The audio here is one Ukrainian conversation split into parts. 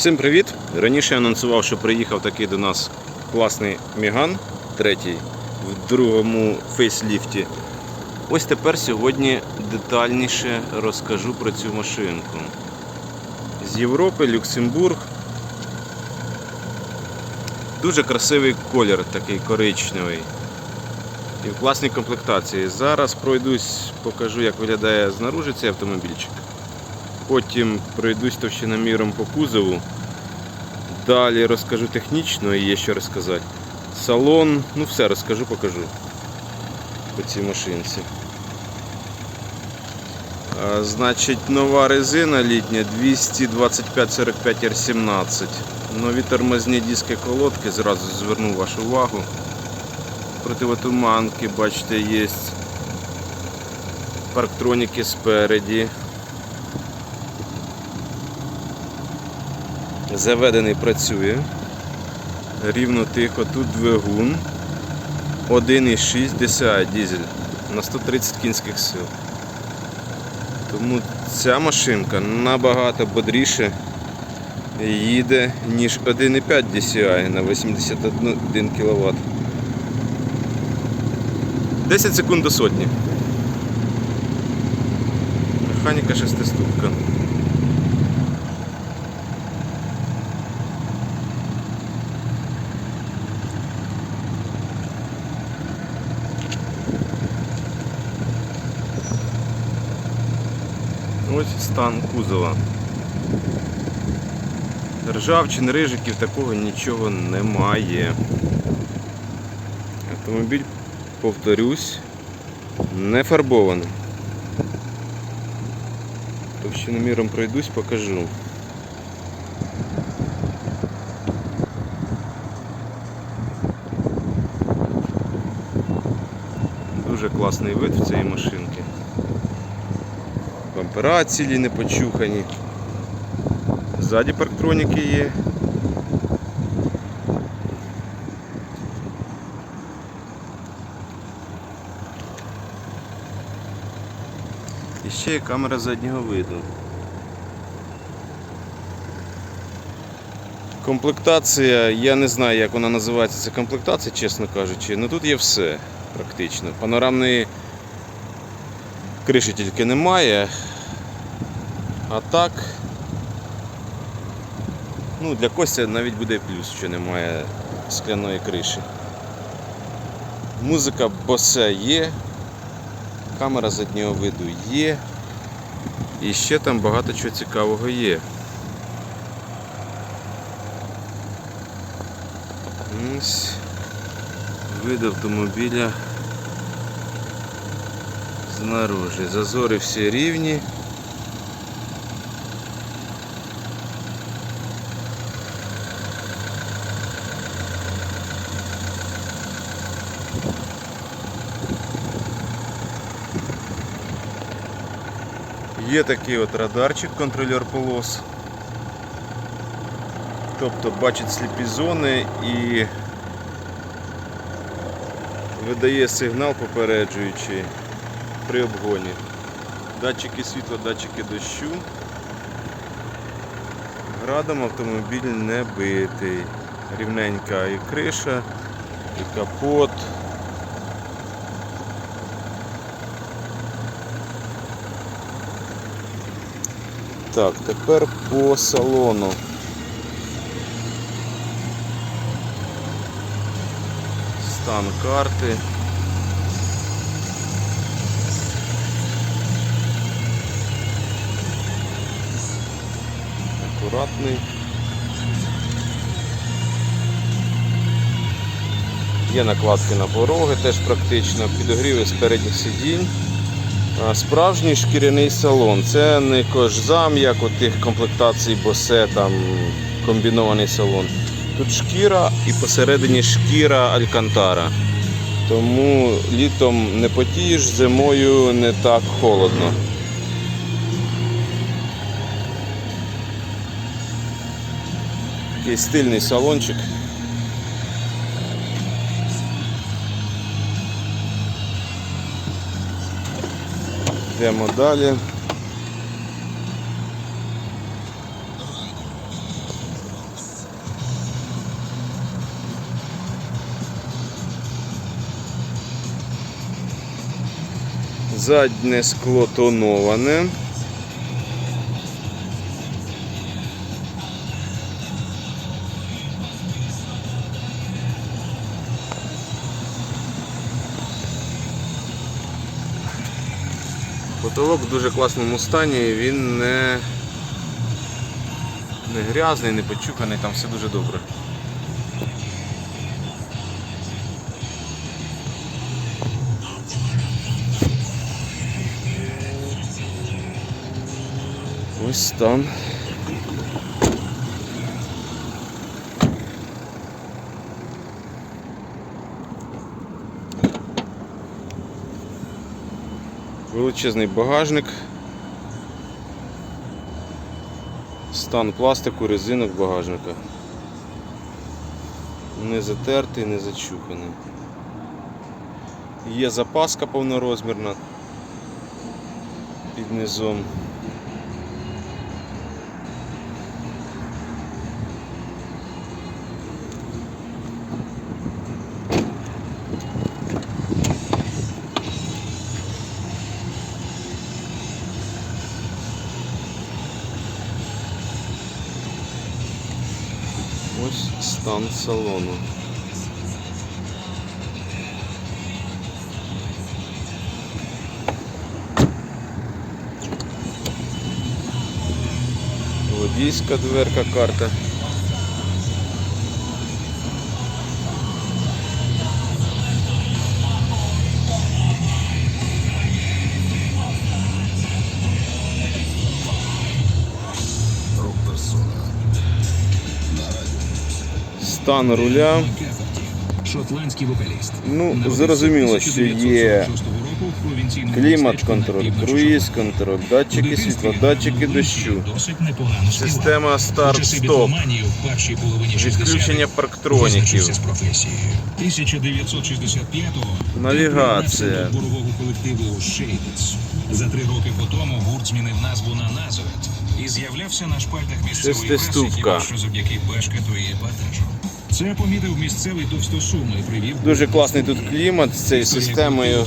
Всім привіт! Раніше я анонсував, що приїхав такий до нас класний Міган третій в другому фейсліфті. Ось тепер сьогодні детальніше розкажу про цю машинку. З Європи, Люксембург. Дуже красивий колір, такий коричневий. І в класній комплектації. Зараз пройдусь, покажу, як виглядає знаружи цей автомобільчик. Потім пройдусь товщиноміром по кузову. Далі розкажу технічно і є що розказати. Салон, ну все розкажу, покажу по цій машинці. А, значить, нова резина літня 225-45 R17. Нові тормозні диски колодки, зразу зверну вашу увагу. Противотуманки, бачите, є. Парктроніки спереді. Заведений працює. Рівно тихо. Тут двигун 1,6 DCI дизель на 130 кінських сил. Тому ця машинка набагато бодріше їде, ніж 1,5 DCI на 81 кВт. 10 секунд до сотні. Механіка шестиступка. Ось стан кузова. Ржавчин, рижиків, такого нічого немає. Автомобіль, повторюсь, не фарбований. Товщиноміром пройдусь, покажу. Дуже класний вид в цієї машинки. Бампера цілі не почухані. Ззаді парктроніки є. І ще є камера заднього виду. Комплектація, я не знаю, як вона називається, ця комплектація, чесно кажучи, але тут є все практично. Панорамної криші тільки немає. А так, ну для Костя навіть буде плюс, що немає скляної криші. Музика босе є, камера заднього виду є. І ще там багато чого цікавого є. Вид автомобіля знаружи. Зазори всі рівні. Є такий от радарчик, контролер полос. Тобто бачить сліпі зони і видає сигнал попереджуючий при обгоні. Датчики світла, датчики дощу. Градом автомобіль не битий. Рівненька і криша, і капот. Так, тепер по салону. Стан карти. Акуратний. Є накладки на пороги, теж практично, підогріви з передніх сидінь. Справжній шкіряний салон. Це не кожзам, як у тих комплектацій босе, там комбінований салон. Тут шкіра і посередині шкіра Алькантара. Тому літом не потієш, зимою не так холодно. Такий стильний салончик. Йдемо далі. Заднє скло тоноване. Потолок в дуже класному стані, він не, не грязний, не почуханий, там все дуже добре. Ось стан. Величезний багажник. Стан пластику, резинок багажника. Не затертий, не зачуханий. Є запаска повнорозмірна під низом. Стан салону. Водійська дверка карта. Стан руля. Шотландський вокаліст. Ну, зрозуміло, що є 1946 року в провінційному Клімат містечку контроль, Півночі круїз-контроль, датчики світла, датчики дощу, система старт-стоп, бітломанії в першій половині 60-х відключення парктроніків, визначився з професією. 1965-го Навігація. За три роки по тому гурт змінив назву на Назарет і з'являвся на шпальтах місцевої преси що завдяки бешкету і епатажу. Це помітив місцевий товстосум і привів Дуже класний тут клімат з цією системою.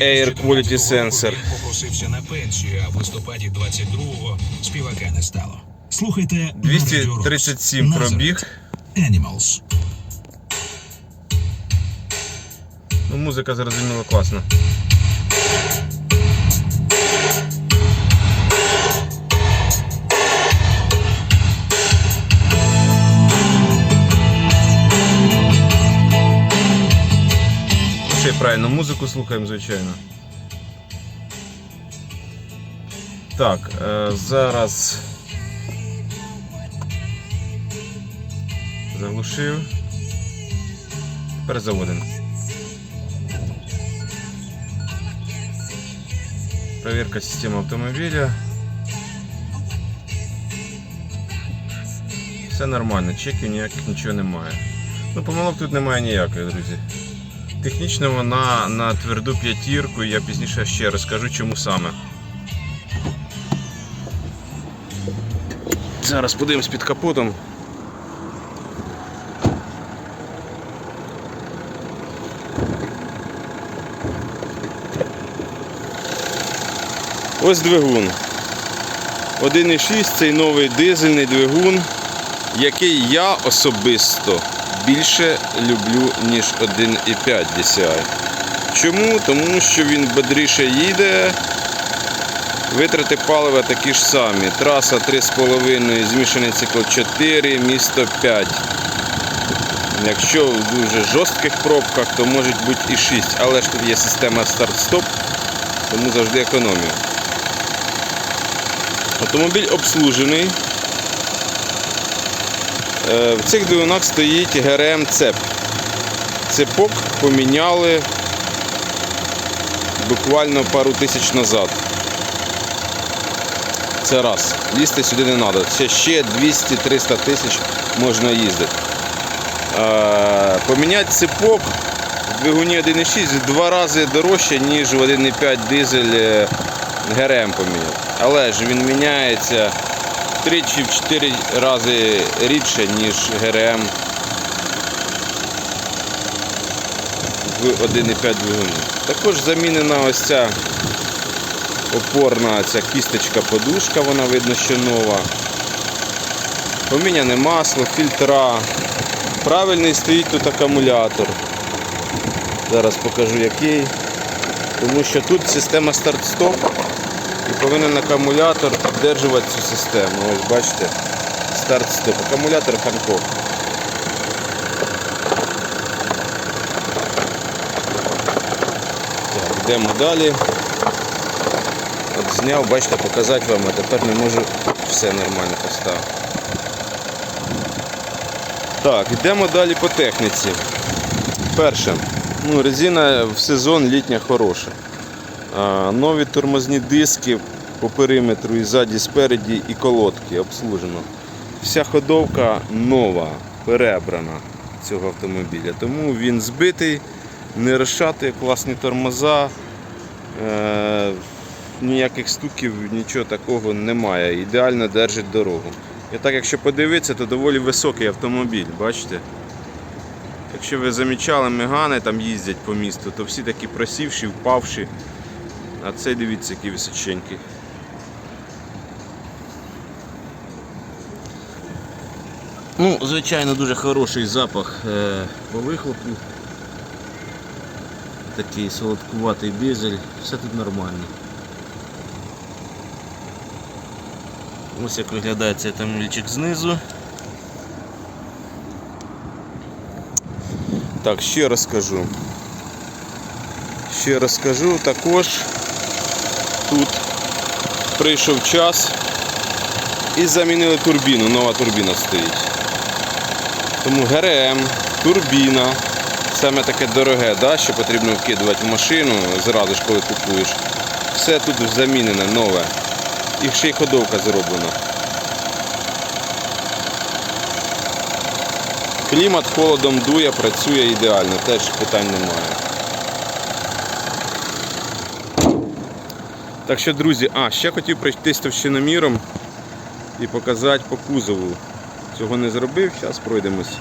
Air Quality Sensor. Попросився на пенсію, а в листопаді 22-го співака не стало. Слухайте на Radio Rocks. 237 пробіг. Animals. Ну, музика зрозуміло класна. Правильно музику слухаємо, звичайно. Так, е, зараз заглушив. Тепер заводимо. Проверка системы автомобиля. Все нормально, чеків ніяких нічого немає. Ну, помилок тут немає ніяких, друзі. Технічно вона на тверду п'ятірку, я пізніше ще розкажу, чому саме. Зараз подивимось під капотом. Ось двигун. 1,6 цей новий дизельний двигун, який я особисто більше люблю, ніж 1,5 DCI. Чому? Тому що він бодріше їде, витрати палива такі ж самі. Траса 3,5, змішаний цикл 4, місто 5. Якщо в дуже жорстких пробках, то може бути і 6, але ж тут є система старт-стоп, тому завжди економія. Автомобіль обслужений. Е, В цих двигунах стоїть ГРМ цеп. Цепок поміняли буквально пару тисяч назад. Це раз. Лізти сюди не треба. Це ще 200-300 тисяч можна їздити. Е, Поміняти цепок в двигуні 1,6 в два рази дорожче, ніж в 1,5 дизель е, ГРМ поміняти. Але ж він міняється втричі в 4 рази рідше, ніж ГРМ в 1,5 двигуні. Також замінена ось ця опорна ця кісточка подушка, вона видно, що нова. Поміняне масло, фільтра. Правильний стоїть тут акумулятор. Зараз покажу який. Тому що тут система старт-стоп і повинен акумулятор підтримувати цю систему. Ось бачите, старт-стоп. Акумулятор Ханкок. Так, йдемо далі. От зняв, бачите, показати вам, а тепер не можу все нормально поставити. Так, йдемо далі по техніці. Перше, ну, резина в сезон літня хороша. Нові тормозні диски по периметру і ззаді, спереді, і колодки обслужено. Вся ходовка нова, перебрана цього автомобіля. Тому він збитий, не розшатує, класні тормоза. Е, ніяких стуків, нічого такого немає. Ідеально держить дорогу. І так, якщо подивитися, то доволі високий автомобіль, бачите? Якщо ви замічали, мегани там їздять по місту, то всі такі просівші, впавші. А цей дивіться, який височенький. Ну, звичайно, дуже хороший запах е, по вихлопу. Такий солодкуватий дизель, все тут нормально. Ось як виглядає цей автомобільчик знизу. Так, ще раз скажу. Ще раз скажу, також тут прийшов час і замінили турбіну, нова турбіна стоїть. Тому ГРМ, турбіна, саме таке дороге, да, що потрібно вкидувати в машину зразу ж коли купуєш. Все тут замінене, нове. І ще й ходовка зроблена. Клімат холодом дує, працює ідеально, теж питань немає. Так що, друзі, а, ще хотів пройтись товщиноміром і показати по кузову. Цього не зробив, зараз пройдемось.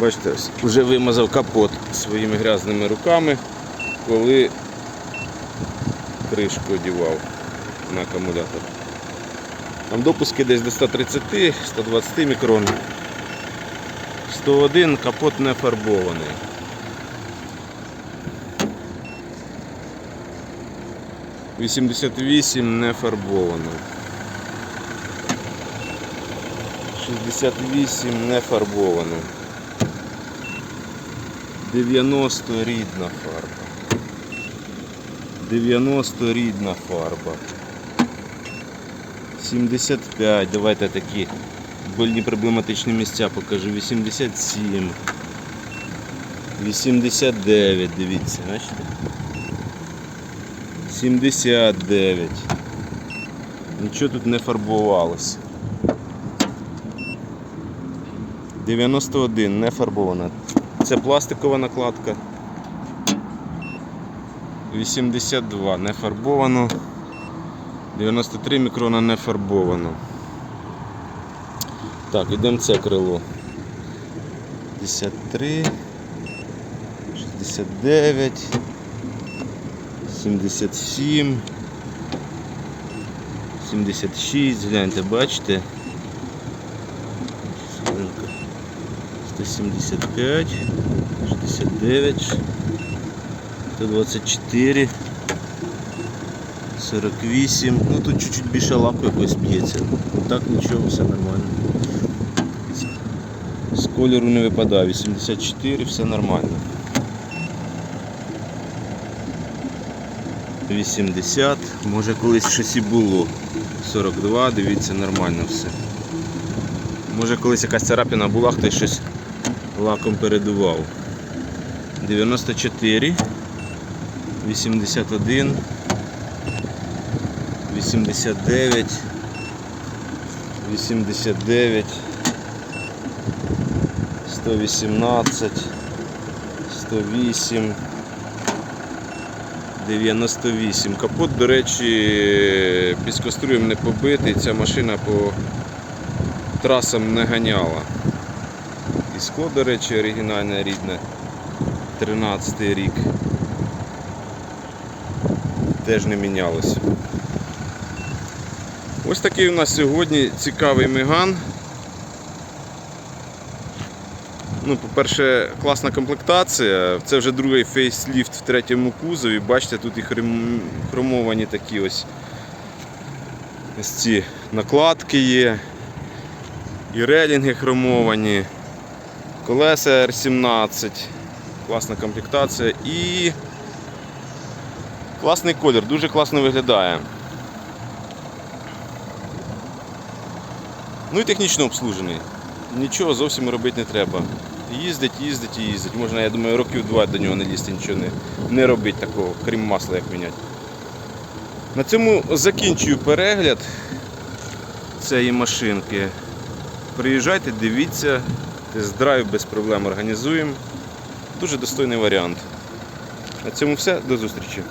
Бачите, вже вимазав капот своїми грязними руками, коли кришку одівав на акумулятор. Там допуски десь до 130-120 мікрон. 101 капот не фарбований. Вісімдесят вісім не фарбовано. 68 не фарбовано. 90 рідна фарба. 90 рідна фарба. 75, давайте такі больні проблематичні місця покажу. 87. 89, дивіться, бачите? 79. Нічого тут не фарбувалося. 91 не фарбована. Це пластикова накладка. 82 не фарбовано. 93 мікрона не фарбовано. Так, йдемо це крило. 53, 69, 77, 76, гляньте, бачите? 175, 69, 124, 48. Ну тут чуть-чуть більше лапу якось б'ється. Так нічого, все нормально. З кольору не випадає. 84, все нормально. 80, може колись щось і було. 42, дивіться, нормально все. Може колись якась царапина була, хтось щось лаком передував. 94, 81, 89, 89, 118, 108, 98. Капот, до речі, піскоструєм не побитий, ця машина по трасам не ганяла. І скло, до речі, оригінальне рідне. 13 рік. Теж не мінялось. Ось такий у нас сьогодні цікавий меган. Ну, по-перше, класна комплектація. Це вже другий фейсліфт в третьому кузові. Бачите, тут і хромовані такі ось, ось ці накладки є. І релінги хромовані. Колеса R17. Класна комплектація і класний колір, дуже класно виглядає. Ну і технічно обслужений. Нічого зовсім робити не треба. Їздить, їздить і їздить. Можна, я думаю, років два до нього не лізти, нічого не, не робити такого, крім масла, як міняти. На цьому закінчую перегляд цієї машинки. Приїжджайте, дивіться, тест-драйв без проблем організуємо. Дуже достойний варіант. На цьому все, до зустрічі.